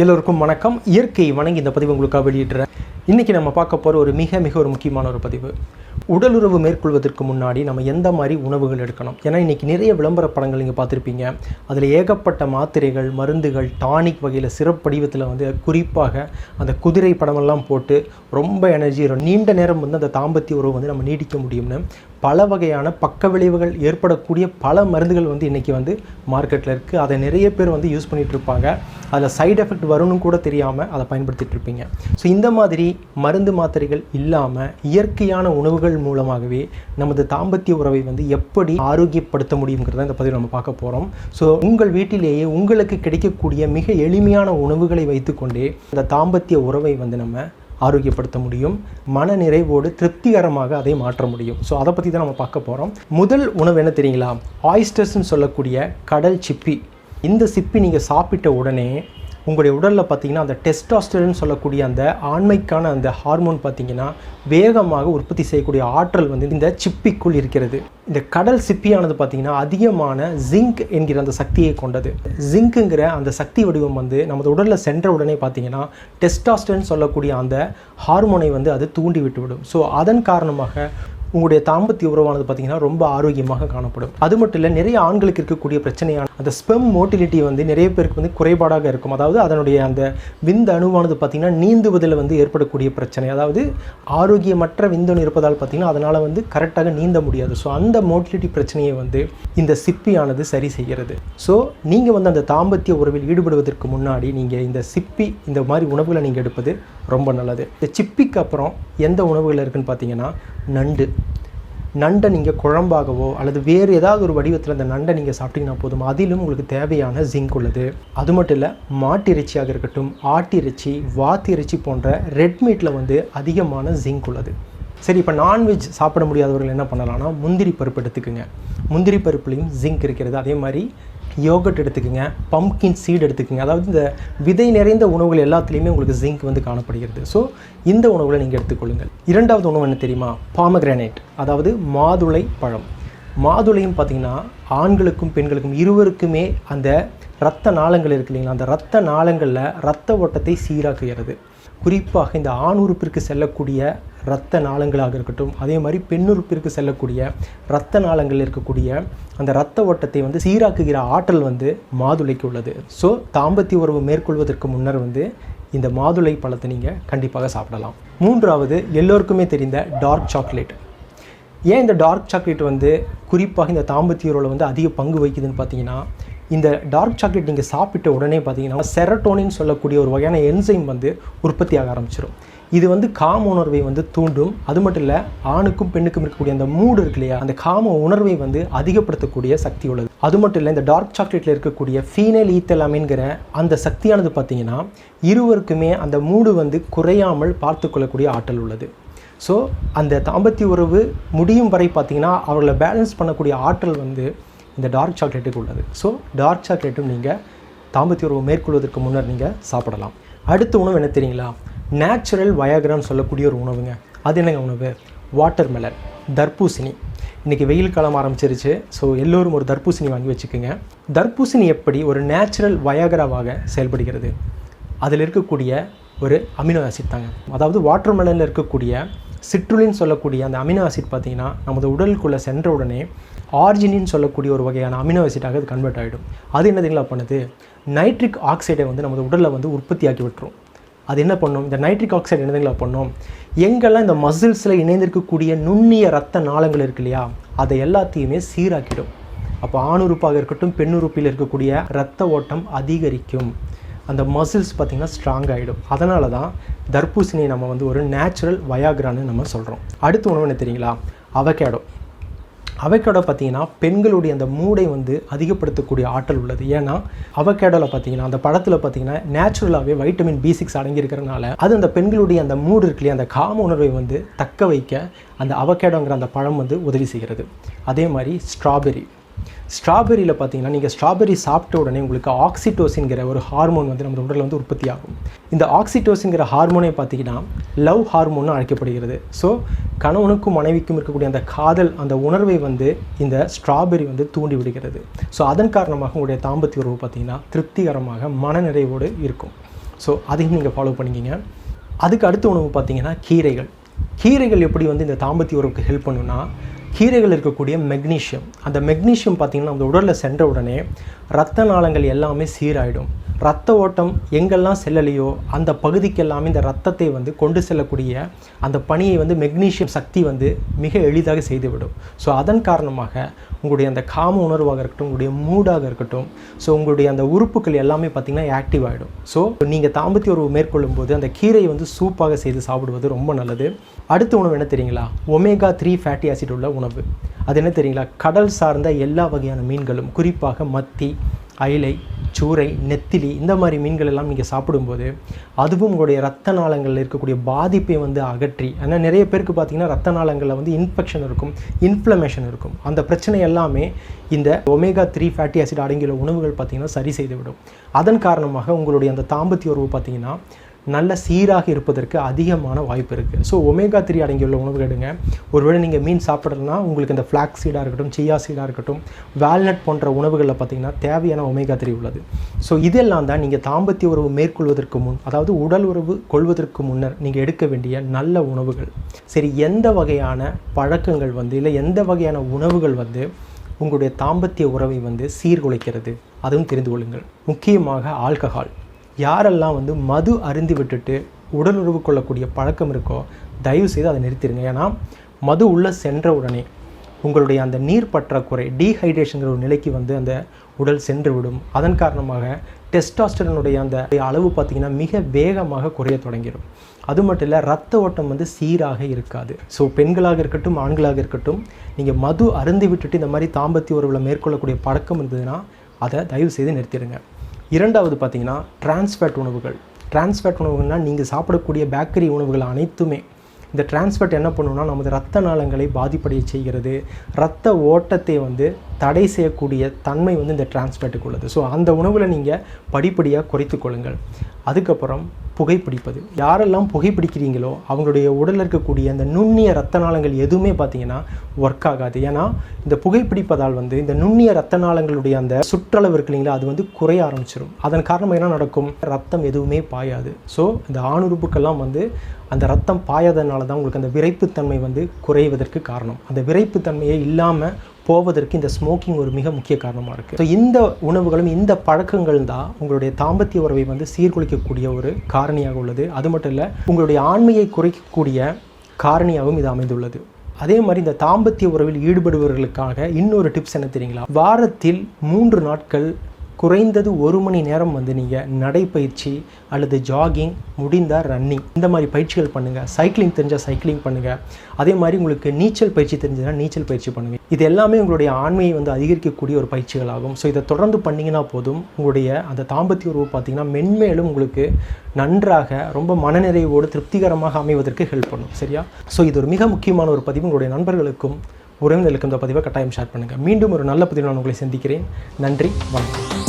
எல்லோருக்கும் வணக்கம். இயற்கை வணங்கி இந்த பதிவு உங்களுக்காக வெளியிடுறேன். இன்றைக்கி நம்ம பார்க்க போகிற ஒரு மிக மிக ஒரு முக்கியமான ஒரு பதிவு. உடலுறவு மேற்கொள்வதற்கு முன்னாடி நம்ம எந்த மாதிரி உணவுகள் எடுக்கணும்? ஏன்னா இன்றைக்கி நிறைய விளம்பர படங்கள் நீங்கள் பார்த்துருப்பீங்க. அதில் ஏகப்பட்ட மாத்திரைகள் மருந்துகள் டானிக் வகையில் சிறப்படிவத்தில் வந்து குறிப்பாக அந்த குதிரை படமெல்லாம் போட்டு ரொம்ப எனர்ஜி நீண்ட நேரம் வந்து அந்த தாம்பத்திய உறவு வந்து நம்ம நீடிக்க முடியும்னு பல வகையான பக்க விளைவுகள் ஏற்படக்கூடிய பல மருந்துகள் வந்து இன்றைக்கி வந்து மார்க்கெட்டில் இருக்குது அதை நிறைய பேர் வந்து யூஸ் பண்ணிகிட்ருப்பாங்க அதில் சைடு எஃபெக்ட் வரும்னு கூட தெரியாமல் அதை பயன்படுத்திகிட்டு இருப்பீங்க. ஸோ இந்த மாதிரி மருந்து மாத்திரைகள் இல்லாமல் இயற்கையான உணவுகள் மூலமாகவே நமது தாம்பத்திய உறவை வந்து எப்படி ஆரோக்கியப்படுத்த முடியுங்கிறத இந்த பதிவு நம்ம பார்க்க போகிறோம் ஸோ உங்கள் வீட்டிலேயே உங்களுக்கு கிடைக்கக்கூடிய மிக எளிமையான உணவுகளை வைத்துக்கொண்டே இந்த தாம்பத்திய உறவை வந்து நம்ம ஆரோக்கியப்படுத்த முடியும். மன நிறைவோடு திருப்திகரமாக அதை மாற்ற முடியும். ஸோ அதை பற்றி தான் நம்ம பார்க்க போகிறோம் முதல் உணவு என்ன தெரியுங்களா? ஆயிஸ்டர்ஸ்னு சொல்லக்கூடிய கடல் சிப்பி. இந்த சிப்பி நீங்கள் சாப்பிட்ட உடனே உங்களுடைய உடலில் பார்த்தீங்கன்னா அந்த டெஸ்டாஸ்டர்னு சொல்லக்கூடிய அந்த ஆண்மைக்கான அந்த ஹார்மோன் பார்த்தீங்கன்னா வேகமாக உற்பத்தி செய்யக்கூடிய ஆற்றல் வந்து இந்த சிப்பிக்குள் இருக்கிறது. இந்த கடல் சிப்பியானது பார்த்தீங்கன்னா அதிகமான ஜிங்க் என்கிற அந்த சக்தியை கொண்டது. ஜிங்க்குங்கிற அந்த சக்தி வடிவம் வந்து நமது உடலில் சென்ற உடனே பார்த்தீங்கன்னா டெஸ்டாஸ்டர்னு சொல்லக்கூடிய அந்த ஹார்மோனை வந்து அது தூண்டி விட்டுவிடும் ஸோ அதன் காரணமாக உங்களுடைய தாம்பத்திய உறவானது பார்த்தீங்கன்னா ரொம்ப ஆரோக்கியமாக காணப்படும். அது மட்டும் இல்லை நிறைய ஆண்களுக்கு இருக்கக்கூடிய பிரச்சனையான அந்த ஸ்பெம் மோட்டிலிட்டி வந்து நிறைய பேருக்கு வந்து குறைபாடாக இருக்கும். அதாவது அதனுடைய அந்த விந்து அணுவானது பார்த்திங்கன்னா நீந்துவதில் வந்து ஏற்படக்கூடிய பிரச்சனை. அதாவது ஆரோக்கியமற்ற விந்தணு இருப்பதால் பார்த்தீங்கன்னா அதனால் வந்து கரெக்டாக நீந்த முடியாது. ஸோ அந்த மோட்டிலிட்டி பிரச்சனையை வந்து இந்த சிப்பியானது சரி செய்கிறது. ஸோ நீங்கள் வந்து அந்த தாம்பத்திய உறவில் ஈடுபடுவதற்கு முன்னாடி நீங்கள் இந்த சிப்பி இந்த மாதிரி உணவுகளை நீங்கள் எடுப்பது ரொம்ப நல்லது. இந்த சிப்பிக்கு அப்புறம் எந்த உணவுகள் இருக்குன்னு பார்த்தீங்கன்னா நண்டு. நண்டை நீங்கள் குழம்பாகவோ அல்லது வேறு ஏதாவது ஒரு வடிவத்தில் அந்த நண்டை நீங்கள் சாப்பிட்டீங்கன்னா போதும். அதிலும் உங்களுக்கு தேவையான ஜிங்க் உள்ளது. அது மட்டும் இல்லை மாட்டிறைச்சியாக இருக்கட்டும் ஆட்டிறைச்சி வாத்திறைச்சி போன்ற ரெட் மீட்டில் வந்து அதிகமான ஜிங்க் உள்ளது. சரி இப்போ நான்வெஜ் சாப்பிட முடியாதவர்கள் என்ன பண்ணலாம்னா முந்திரி பருப்பு எடுத்துக்கோங்க. முந்திரி பருப்புலையும் ஜிங்க் இருக்கிறது. அதே மாதிரி யோகட் எடுத்துக்கோங்க பம்கின் சீட் எடுத்துக்கோங்க. அதாவது இந்த விதை நிறைந்த உணவுகள் எல்லாத்துலேயுமே உங்களுக்கு ஜிங்க் வந்து காணப்படுகிறது. ஸோ இந்த உணவுகளை நீங்கள் எடுத்துக்கொள்ளுங்கள். இரண்டாவது உணவு என்ன தெரியுமா? பாமகிரானைட் அதாவது மாதுளை பழம். மாதுளையும் பார்த்திங்கன்னா ஆண்களுக்கும் பெண்களுக்கும் இருவருக்குமே அந்த இரத்த நாளங்கள் இருக்கு இல்லைங்களா? அந்த இரத்த நாளங்களில் இரத்த ஓட்டத்தை சீராக்குகிறது. குறிப்பாக இந்த ஆண் உறுப்பிற்கு செல்லக்கூடிய இரத்த நாளங்களாக இருக்கட்டும் அதே மாதிரி பெண்ணுறுப்பிற்கு செல்லக்கூடிய இரத்த நாளங்களில் இருக்கக்கூடிய அந்த இரத்த ஓட்டத்தை வந்து சீராக்குகிற ஆற்றல் வந்து மாதுளைக்கு உள்ளது. ஸோ தாம்பத்திய உறவு மேற்கொள்வதற்கு முன்னர் வந்து இந்த மாதுளை பழத்தை நீங்கள் கண்டிப்பாக சாப்பிடலாம். மூன்றாவது எல்லோருக்குமே தெரிந்த டார்க் சாக்லேட் ஏன் இந்த டார்க் சாக்லேட் வந்து குறிப்பாக இந்த தாம்பத்திய உறவில் வந்து அதிக பங்கு வகிக்குதுன்னு பார்த்தீங்கன்னா இந்த டார்க் சாக்லேட் நீங்கள் சாப்பிட்ட உடனே பார்த்தீங்கன்னா செரட்டோனின்னு சொல்லக்கூடிய ஒரு வகையான என்சைம் வந்து உற்பத்தி ஆக ஆரம்பிச்சிடும் இது வந்து காம உணர்வை வந்து தூண்டும். அது மட்டும் இல்லை ஆணுக்கும் பெண்ணுக்கும் இருக்கக்கூடிய அந்த மூடு இருக்கு இல்லையா அந்த காம உணர்வை வந்து அதிகப்படுத்தக்கூடிய சக்தி உள்ளது. அது மட்டும் இல்லை இந்த டார்க் சாக்லேட்டில் இருக்கக்கூடிய ஃபீனல் ஈத்தலாமின்கிற அந்த சக்தியானது பார்த்தீங்கன்னா இருவருக்குமே அந்த மூடு வந்து குறையாமல் பார்த்துக்கொள்ளக்கூடிய ஆற்றல் உள்ளது. ஸோ அந்த தாம்பத்திய உறவு முடியும் வரை பார்த்திங்கன்னா அவர்களை பேலன்ஸ் பண்ணக்கூடிய ஆற்றல் வந்து இந்த டார்க் சாக்லேட்டுக்கு உள்ளது. ஸோ டார்க் சாக்லேட்டும் நீங்கள் தாம்பத்திய உறவு மேற்கொள்வதற்கு முன்னர் நீங்கள் சாப்பிடலாம். அடுத்த உணவு என்ன தெரியுங்களா? நேச்சுரல் வயாகிரான்னு சொல்லக்கூடிய ஒரு உணவுங்க. அது என்னங்க உணவு? வாட்டர் மெலன் தர்பூசணி. இன்றைக்கி வெயில் காலம் ஆரம்பிச்சிருச்சு. ஸோ எல்லோரும் ஒரு தர்பூசணி வாங்கி வச்சுக்கோங்க. தர்பூசணி எப்படி ஒரு நேச்சுரல் வயாகராவாக செயல்படுகிறது? அதில் இருக்கக்கூடிய ஒரு அமினோ ஆசிட் தாங்க. அதாவது வாட்டர் மெலனில் இருக்கக்கூடிய சிட்ருலின் சொல்லக்கூடிய அந்த அமினோ ஆசிட் பார்த்திங்கன்னா நமது உடலுக்குள்ளே சென்ற உடனே ஆர்ஜினின்னு சொல்லக்கூடிய ஒரு வகையான அமினோ ஆசிட்டாக அது கன்வெர்ட் ஆகிடும் அது என்னதுங்களா பண்ணுது? நைட்ரிக் ஆக்சைடை வந்து நமது உடலில் வந்து உற்பத்தியாக்கி விட்டுரும். அது என்ன பண்ணும்? இந்த நைட்ரிக் ஆக்சைடு என்னதுங்களா பண்ணும்? எங்கெல்லாம் இந்த மசில்ஸில் இணைந்திருக்கக்கூடிய நுண்ணிய ரத்த நாளங்கள் இருக்கு இல்லையா? அதை எல்லாத்தையுமே சீராக்கிடும். அப்போ ஆணுறுப்பாக இருக்கட்டும் பெண்ணுறுப்பில் இருக்கக்கூடிய ரத்த ஓட்டம் அதிகரிக்கும். அந்த மசில்ஸ் பார்த்திங்கன்னா ஸ்ட்ராங் ஆகிடும் அதனால தான் தர்பூசணியை நம்ம வந்து ஒரு நேச்சுரல் வயாகிரான்னு நம்ம சொல்கிறோம் அடுத்த உணவு என்ன தெரியுங்களா? அவகேடோ அவகேடோ பார்த்தீங்கன்னா பெண்களுடைய அந்த மூடை வந்து அதிகப்படுத்தக்கூடிய ஆற்றல் உள்ளது. ஏன்னா அவகேடோவில் பார்த்தீங்கன்னா அந்த பழத்தில் பார்த்தீங்கன்னா நேச்சுரலாகவே வைட்டமின் பி சிக்ஸ் அடங்கியிருக்கிறனால அது அந்த பெண்களுடைய அந்த மூடு இருக்கு அந்த காம உணர்வை வந்து தக்க வைக்க அந்த அவகேடோங்கிற அந்த பழம் வந்து உதவி செய்கிறது. அதே மாதிரி ஸ்ட்ராபெரி ஸ்ட்ராபெரியில் பார்த்தீங்கன்னா நீங்கள் ஸ்ட்ராபெரி சாப்பிட்ட உடனே உங்களுக்கு ஆக்சிடோசின்கிற ஒரு ஹார்மோன் வந்து நம்ம உடலில் வந்து உற்பத்தி ஆகும். இந்த ஆக்சிடோசின்கிற ஹார்மோனை பார்த்தீங்கன்னா லவ் ஹார்மோன்னு அழைக்கப்படுகிறது. ஸோ கணவனுக்கும் மனைவிக்கும் இருக்கக்கூடிய அந்த காதல் அந்த உணர்வை வந்து இந்த ஸ்ட்ராபெரி வந்து தூண்டி விடுகிறது. ஸோ அதன் காரணமாக உங்களுடைய தாம்பத்திய உறவு பார்த்திங்கன்னா திருப்திகரமாக மனநிறைவோடு இருக்கும். ஸோ அதையும் நீங்கள் ஃபாலோ பண்ணிக்கிங்க. அதுக்கு அடுத்த உணவு பார்த்திங்கன்னா கீரைகள். கீரைகள் எப்படி வந்து இந்த தாம்பத்திய உறவுக்கு ஹெல்ப் பண்ணுன்னா கீரைகள் இருக்கக்கூடிய மெக்னீஷியம் அந்த மெக்னீஷியம் பார்த்திங்கன்னா அந்த உடலில் சென்ற உடனே ரத்த நாளங்கள் எல்லாமே சீராயிடும். ரத்த ஓட்டம் எங்கெல்லாம் செல்லலையோ அந்த பகுதிக்கெல்லாம் இந்த ரத்தத்தை வந்து கொண்டு செல்லக்கூடிய அந்த பணியை வந்து மெக்னீஷியம் சக்தி வந்து மிக எளிதாக செய்துவிடும். ஸோ அதன் காரணமாக உங்களுடைய அந்த காம உணர்வாக இருக்கட்டும் உங்களுடைய மூடாக இருக்கட்டும் ஸோ உங்களுடைய அந்த உறுப்புகள் எல்லாமே பார்த்திங்கன்னா ஆக்டிவ் ஆகிடும் ஸோ நீங்கள் தாம்பத்திய உறவு மேற்கொள்ளும் போது அந்த கீரையை வந்து சூப்பாக செய்து சாப்பிடுவது ரொம்ப நல்லது. அடுத்த உணவு என்ன தெரியுங்களா? ஒமேகா த்ரீ ஃபேட்டி ஆசிட் உள்ள உணவு. அது என்ன தெரியுங்களா? கடல் சார்ந்த எல்லா வகையான மீன்களும் குறிப்பாக மத்தி அயிலை சூறை நெத்திலி இந்த மாதிரி மீன்கள் எல்லாம் நீங்கள் சாப்பிடும்போது அதுவும் உங்களுடைய ரத்த நாளங்களில் இருக்கக்கூடிய பாதிப்பை வந்து அகற்றி ஏன்னா நிறைய பேருக்கு பார்த்தீங்கன்னா ரத்த நாளங்களில் வந்து இன்ஃபெக்ஷன் இருக்கும் இன்ஃப்ளமேஷன் இருக்கும். அந்த பிரச்சனை எல்லாமே இந்த ஒமேகா த்ரீ ஃபேட்டி ஆசிட் அடங்கியுள்ள உணவுகள் பார்த்திங்கன்னா சரி செய்துவிடும். அதன் காரணமாக உங்களுடைய அந்த தாம்பத்திய உறவு பார்த்திங்கன்னா நல்ல சீராக இருப்பதற்கு அதிகமான வாய்ப்பு இருக்குது ஸோ ஒமேகா த்ரீ அடங்கியுள்ள உணவுகள் எடுங்க. ஒருவேளை நீங்கள் மீன் சாப்பிடலன்னா உங்களுக்கு இந்த ஃப்ளாக் சீடாக இருக்கட்டும் சியா சீடாக இருக்கட்டும் வால்நட் போன்ற உணவுகளில் பார்த்தீங்கன்னா தேவையான ஒமேகா த்ரீ உள்ளது. ஸோ இதெல்லாம் தான் நீங்கள் தாம்பத்திய உறவு மேற்கொள்வதற்கு முன் அதாவது உடல் உறவு கொள்வதற்கு முன்னர் நீங்கள் எடுக்க வேண்டிய நல்ல உணவுகள். சரி எந்த வகையான பழக்கங்கள் வந்து இல்லை எந்த வகையான உணவுகள் வந்து உங்களுடைய தாம்பத்திய உறவை வந்து சீர்குலைக்கிறது? அதுவும் தெரிந்து கொள்ளுங்கள். முக்கியமாக ஆல்கஹால். யாரெல்லாம் வந்து மது அருந்தி விட்டுட்டு உடல் உறவு கொள்ளக்கூடிய பழக்கம் இருக்கோ தயவு செய்து அதை நிறுத்திடுங்க. ஏன்னா மது உள்ளே சென்ற உடனே உங்களுடைய அந்த நீர் பற்றாக்குறை டீஹைட்ரேஷன்கிற ஒரு நிலைக்கு வந்து அந்த உடல் சென்று விடும். அதன் காரணமாக டெஸ்டாஸ்டரனுடைய அந்த அளவு பார்த்திங்கன்னா மிக வேகமாக குறைய தொடங்கிடும். அது மட்டும் இல்லை ரத்த ஓட்டம் வந்து சீராக இருக்காது. ஸோ பெண்களாக இருக்கட்டும் ஆண்களாக இருக்கட்டும் நீங்கள் மது அருந்தி விட்டுட்டு இந்த மாதிரி தாம்பத்திய உறவில் மேற்கொள்ளக்கூடிய பழக்கம் இருந்ததுன்னா அதை தயவு செய்து நிறுத்திடுங்க. இரண்டாவது பார்த்திங்கன்னா டிரான்ஸ்ஃபேட் உணவுகள். டிரான்ஸ்ஃபேட் உணவுகள்னால் நீங்கள் சாப்பிடக்கூடிய பேக்கரி உணவுகள் அனைத்துமே. இந்த டிரான்ஸ்ஃபேட் என்ன பண்ணுன்னா நமது ரத்த நாளங்களை பாதிப்படைய செய்கிறது. ரத்த ஓட்டத்தை வந்து தடை செய்யக்கூடிய தன்மை வந்து இந்த டிரான்ஸ்பேட்டுக்கு உள்ளது. ஸோ அந்த உணவில் நீங்கள் படிப்படியாக குறைத்து கொள்ளுங்கள். அதுக்கப்புறம் புகைப்பிடிப்பது. யாரெல்லாம் புகைப்பிடிக்கிறீங்களோ அவங்களுடைய உடலில் இருக்கக்கூடிய அந்த நுண்ணிய ரத்த நாளங்கள் எதுவுமே பார்த்தீங்கன்னா ஒர்க் ஆகாது. ஏன்னா இந்த புகைப்பிடிப்பதால் வந்து இந்த நுண்ணிய ரத்த நாளங்களுடைய அந்த சுற்றளவு இருக்கு இல்லைங்களா அது வந்து குறைய ஆரம்பிச்சிடும் அதன் காரணமாக என்ன நடக்கும்? ரத்தம் எதுவுமே பாயாது. ஸோ இந்த ஆணுறுப்புக்கெல்லாம் வந்து அந்த ரத்தம் பாயாதனால தான் உங்களுக்கு அந்த விரைப்புத்தன்மை வந்து குறைவதற்கு காரணம். அந்த விரைப்புத்தன்மையை இல்லாமல் போவதற்கு இந்த ஸ்மோக்கிங் ஒரு மிக முக்கிய காரணமாக இருக்குது ஸோ இந்த உணவுகளும் இந்த பழக்கங்கள் தான் உங்களுடைய தாம்பத்திய உறவை வந்து சீர்குலைக்கக்கூடிய ஒரு காரணியாக உள்ளது. அது மட்டும் இல்லை உங்களுடைய ஆண்மையை குறைக்கக்கூடிய காரணியாகவும் இது அமைந்துள்ளது. அதே மாதிரி இந்த தாம்பத்திய உறவில் ஈடுபடுபவர்களுக்காக இன்னொரு டிப்ஸ் என்ன தெரியுங்களா? வாரத்தில் மூன்று நாட்கள் குறைந்தது ஒரு மணி நேரம் வந்து நீங்கள் நடைப்பயிற்சி அல்லது ஜாகிங் முடிந்தால் ரன்னிங் இந்த மாதிரி பயிற்சிகள் பண்ணுங்கள் சைக்கிளிங் தெரிஞ்சால் சைக்கிளிங் பண்ணுங்கள் அதே மாதிரி உங்களுக்கு நீச்சல் பயிற்சி தெரிஞ்சதுன்னா நீச்சல் பயிற்சி பண்ணுங்கள் இது எல்லாமே உங்களுடைய ஆண்மையை வந்து அதிகரிக்கக்கூடிய ஒரு பயிற்சிகள் ஆகும். ஸோ இதை தொடர்ந்து பண்ணிங்கன்னா போதும். உங்களுடைய அந்த தாம்பத்திய உறவு பார்த்திங்கன்னா மென்மேலும் உங்களுக்கு நன்றாக ரொம்ப மனநிறைவோடு திருப்திகரமாக அமைவதற்கு ஹெல்ப் பண்ணும். சரியா? ஸோ இது ஒரு மிக முக்கியமான ஒரு பதிவு. உங்களுடைய நண்பர்களுக்கும் உறவினர்களுக்கும் இந்த பதிவை கட்டாயம் ஷேர் பண்ணுங்கள் மீண்டும் ஒரு நல்ல பதிவு நான் உங்களை சந்திக்கிறேன். நன்றி. வணக்கம்.